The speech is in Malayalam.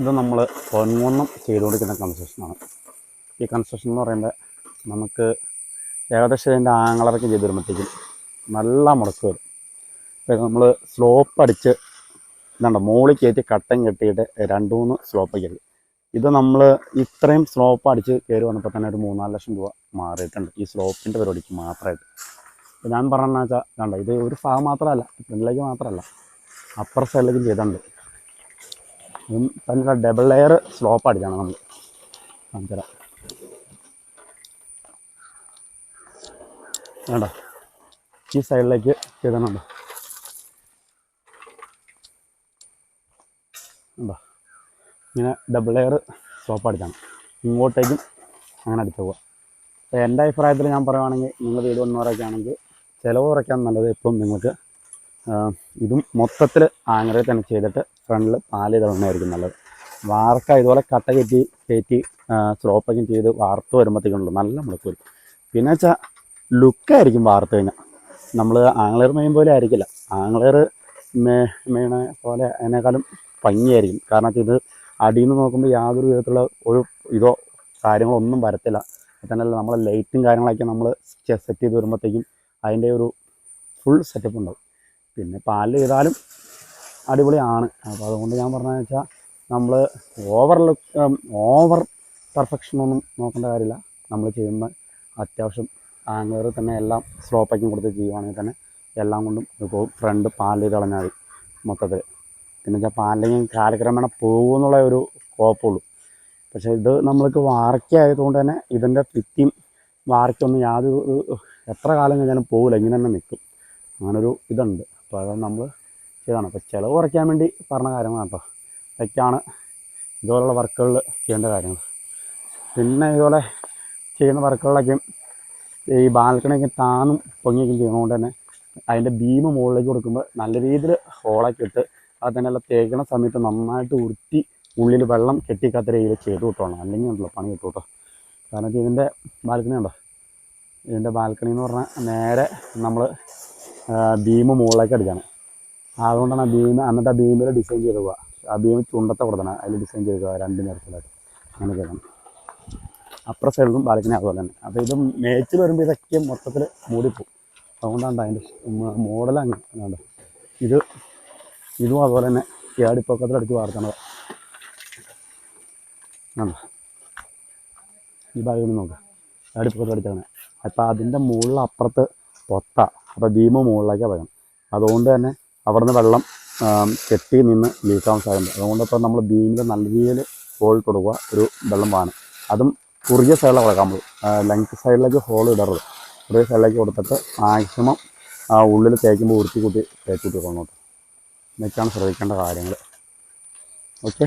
ഇത് നമ്മൾ പൊന്മൂന്നം ചെയ്തുകൊണ്ടിരിക്കുന്ന കൺസ്ട്രക്ഷനാണ് ഈ കൺസ്ട്രക്ഷൻ എന്ന് പറയുമ്പോൾ നമുക്ക് ഏകദേശം ഇതിന്റെ ആങ്ങളറൊക്കെ ചെയ്ത് വരുമ്പോഴത്തേക്കും നല്ല മുടക്ക് വരും. നമ്മൾ സ്ലോപ്പ് അടിച്ച് ഇതുണ്ട് മുകളിൽ കയറ്റി കട്ടൻ കെട്ടിയിട്ട് രണ്ട് മൂന്ന് സ്ലോപ്പ് കയറി ഇത് നമ്മൾ ഇത്രയും സ്ലോപ്പ് അടിച്ച് കയറി വന്നപ്പോൾ തന്നെ ഒരു മൂന്നാൽ ലക്ഷം രൂപ മാറിയിട്ടുണ്ട്. ഈ സ്ലോപ്പിന്റെ പരിപാടിക്ക് മാത്രമായിട്ട് ഞാൻ പറഞ്ഞതെന്ന് വെച്ചാൽ കണ്ട ഇത് ഒരു ഭാഗം മാത്രമല്ല ഫ്രണ്ടിലേക്ക് മാത്രമല്ല അപ്പർ സൈഡിലേക്കും ചെയ്തിട്ടുണ്ട്. ഇതും ഡബിൾ ലെയർ സ്ലോപ്പ് അടിച്ചാണ് നമ്മൾ കാണിച്ചുതരാം. വേണ്ട ഈ സൈഡിലേക്ക് ചെയ്തണുണ്ട് ഉണ്ടോ ഇങ്ങനെ ഡബിൾ ലെയർ സ്ലോപ്പ് അടിച്ചാണ് ഇങ്ങോട്ടേക്കും അങ്ങനെ അടിച്ചു പോവാം അപ്പോൾ എന്റെ അഭിപ്രായത്തിൽ ഞാൻ പറയുവാണെങ്കിൽ നിങ്ങൾ വീട് വന്നവരൊക്കെ ആണെങ്കിൽ ചിലവ് കുറയ്ക്കാൻ നല്ലത് എപ്പോഴും നിങ്ങൾക്ക് ഇതും മൊത്തത്തിൽ ആങ്ങറയിൽ തന്നെ ചെയ്തിട്ട് ഫ്രണ്ടിൽ പാൽ തള്ളണമായിരിക്കും നല്ലത്. വാർക്ക ഇതുപോലെ കട്ട കെട്ടി കയറ്റി സ്ലോപ്പൊക്കെ ചെയ്ത് വാർത്ത് വരുമ്പോഴത്തേക്കുണ്ടല്ലോ നല്ല മുളക്ക് വരും പിന്നെ വെച്ചാൽ ലുക്കായിരിക്കും വാർത്ത് കഴിഞ്ഞാൽ നമ്മൾ ആംഗ്ലർ മെയിൻ പോലെ ആയിരിക്കില്ല. ആംഗ്ലർ മേ മെയിന പോലെ അതിനേക്കാളും ഭംഗിയായിരിക്കും. കാരണം ഇത് അടിയിൽ നിന്ന് നോക്കുമ്പോൾ യാതൊരു വിധത്തിലുള്ള ഒരു ഇതോ കാര്യങ്ങളൊന്നും വരത്തില്ല. തന്നെയല്ല നമ്മളെ ലൈറ്റും കാര്യങ്ങളൊക്കെ നമ്മൾ സെറ്റ് ചെയ്ത് വരുമ്പോഴത്തേക്കും അതിന്റെ ഒരു ഫുൾ സെറ്റപ്പ് ഉണ്ടാവും. പിന്നെ പാൽ ചെയ്താലും അടിപൊളിയാണ്. അപ്പോൾ അതുകൊണ്ട് ഞാൻ പറഞ്ഞതെന്ന് വെച്ചാൽ നമ്മൾ ഓവർ ഓവർ പെർഫെക്ഷനൊന്നും നോക്കേണ്ട കാര്യമില്ല. നമ്മൾ ചെയ്യുന്ന അത്യാവശ്യം ആംഗർ തന്നെ എല്ലാം സ്ലോപ്പാക്കി കൊടുത്ത് ചെയ്യുവാണെങ്കിൽ തന്നെ എല്ലാം കൊണ്ടും ഇപ്പോൾ ഫ്രണ്ട് പാലിൽ കളഞ്ഞാൽ മതി മൊത്തത്തിൽ പിന്നെ വെച്ചാൽ പാലില്ലെങ്കിൽ കാലക്രമേണ പോകുമെന്നുള്ള ഒരു കുഴപ്പമുള്ളൂ പക്ഷേ ഇത് നമ്മൾക്ക് വാർക്കയായതുകൊണ്ട് തന്നെ ഇതിന്റെ ഭിത്തിയും വാർക്കൊന്നും യാതൊരു എത്ര കാലം കഴിഞ്ഞാലും പോകില്ല ഇങ്ങനെ തന്നെ നിൽക്കും. അങ്ങനൊരു ഇതുണ്ട്. അപ്പോൾ അത് നമ്മൾ ചെയ്താണ് അപ്പോൾ ചിലവ് കുറയ്ക്കാൻ വേണ്ടി പറഞ്ഞ കാര്യങ്ങളാണ് കേട്ടോ. ഇതൊക്കെയാണ് ഇതുപോലുള്ള വർക്കുകളിൽ ചെയ്യേണ്ട കാര്യങ്ങൾ. പിന്നെ ഇതുപോലെ ചെയ്യുന്ന വർക്കുകളിലൊക്കെ ഈ ബാൽക്കണിയൊക്കെ താന്നും പൊങ്ങിയൊക്കെ ചെയ്യുന്നതുകൊണ്ട് തന്നെ അതിന്റെ ബീം മുകളിലേക്ക് കൊടുക്കുമ്പോൾ നല്ല രീതിയിൽ ഹോളൊക്കെ ഇട്ട് അത് തന്നെ എല്ലാം തേക്കണ സമയത്ത് നന്നായിട്ട് ഉരുട്ടി ഉള്ളിൽ വെള്ളം കെട്ടിക്കാത്ത രീതിയിൽ ചെയ്ത് വിട്ടോണം അല്ലെങ്കിൽ ഉണ്ടല്ലോ പണി കിട്ടും കേട്ടോ. കാരണം ഇതിന്റെ ബാൽക്കണി ഉണ്ടോ? ഇതിന്റെ ബാൽക്കണി എന്ന് പറഞ്ഞാൽ നേരെ നമ്മൾ ബീം മുകളിലേക്ക് അടിക്കണം അതുകൊണ്ടാണ് ആ ബീം അന്നിട്ട് ആ ബീമിൽ ഡിസൈൻ ചെയ്ത് പോവുക. ആ ബീം ചുണ്ടത്തെ കൊടുത്തണം അതിൽ ഡിസൈൻ ചെയ്ത് രണ്ട് നിരത്തിലായിട്ട് അങ്ങനെ ചെയ്യണം. അപ്പുറ സൈഡിലും ബാൽക്കണി അതുപോലെ തന്നെ. അപ്പോൾ ഇത് മേച്ചിൽ വരുമ്പോൾ ഇതൊക്കെ മൊത്തത്തിൽ മൂടിപ്പോവും. അതുകൊണ്ടാണ് അതിന്റെ മോഡൽ അങ്ങനെ. ഇത് ഇതും അതുപോലെ തന്നെ ഏടിപ്പൊക്കത്തിലടിച്ച് വാർത്തണത്. ഈ ബാൽക്കണി നോക്കാം. ഏടിപ്പൊക്കത്തിലടിച്ചാണ് അപ്പോൾ അതിന്റെ മുകളിൽ അപ്പുറത്ത് പൊത്ത. അപ്പോൾ ഭീമ മുകളിലേക്കാണ് വരണം. അതുകൊണ്ട് തന്നെ അവിടുന്ന് വെള്ളം കെട്ടി നിന്ന് ലീക്കാവാൻ സാധ്യത അതുകൊണ്ട് ഇപ്പോൾ നമ്മൾ ഭീമിന്റെ നല്ല രീതിയിൽ ഹോൾ കൊടുക്കുക ഒരു വെള്ളം വാണ്. അതും കുറുകിയ സൈഡിലാണ് കൊടുക്കാൻ നമ്മൾ ലെങ്ത് സൈഡിലേക്ക് ഹോൾ ഇടരുത്. കുറിയ സൈഡിലേക്ക് കൊടുത്തിട്ട് മാക്സിമം ആ ഉള്ളിൽ തേക്കുമ്പോൾ ഉരുത്തി കൂട്ടി തേച്ച് കൂട്ടി കൊണ്ടോട്ട് ഇതൊക്കെയാണ് ശ്രദ്ധിക്കേണ്ട കാര്യങ്ങൾ ഓക്കെ